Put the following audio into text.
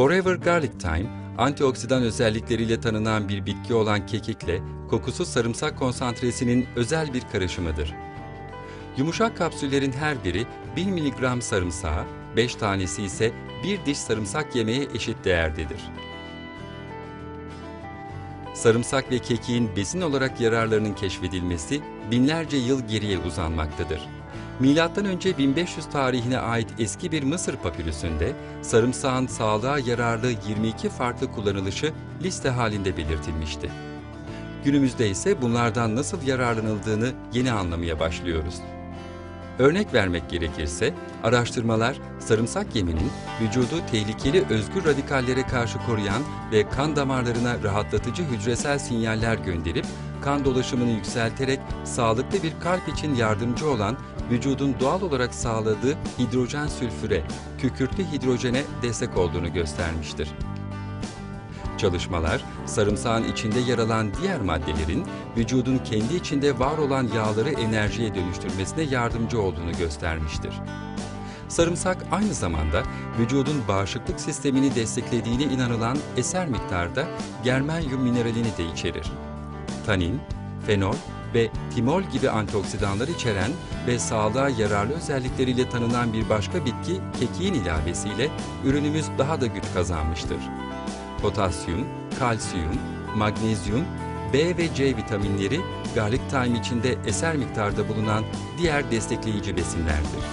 Forever Garlic Thyme, antioksidan özellikleriyle tanınan bir bitki olan kekikle kokusuz sarımsak konsantresinin özel bir karışımıdır. Yumuşak kapsüllerin her biri 1 mg sarımsağa, 5 tanesi ise bir diş sarımsak yemeye eşit değerdedir. Sarımsak ve kekiğin besin olarak yararlarının keşfedilmesi binlerce yıl geriye uzanmaktadır. Önce 1500 tarihine ait eski bir Mısır papirüsünde sarımsağın sağlığa yararlı 22 farklı kullanılışı liste halinde belirtilmişti. Günümüzde ise bunlardan nasıl yararlanıldığını yeni anlamaya başlıyoruz. Örnek vermek gerekirse, araştırmalar sarımsak yeminin vücudu tehlikeli özgür radikallere karşı koruyan ve kan damarlarına rahatlatıcı hücresel sinyaller gönderip kan dolaşımını yükselterek sağlıklı bir kalp için yardımcı olan vücudun doğal olarak sağladığı hidrojen sülfüre, kükürtlü hidrojene destek olduğunu göstermiştir. Çalışmalar, sarımsağın içinde yer alan diğer maddelerin vücudun kendi içinde var olan yağları enerjiye dönüştürmesine yardımcı olduğunu göstermiştir. Sarımsak aynı zamanda vücudun bağışıklık sistemini desteklediğine inanılan eser miktarda germanyum mineralini de içerir. Tanin, fenol ve timol gibi antioksidanlar içeren ve sağlığa yararlı özellikleriyle tanınan bir başka bitki kekiğin ilavesiyle ürünümüz daha da güç kazanmıştır potasyum, kalsiyum, magnezyum, B ve C vitaminleri garlic thyme içinde eser miktarda bulunan diğer destekleyici besinlerdir.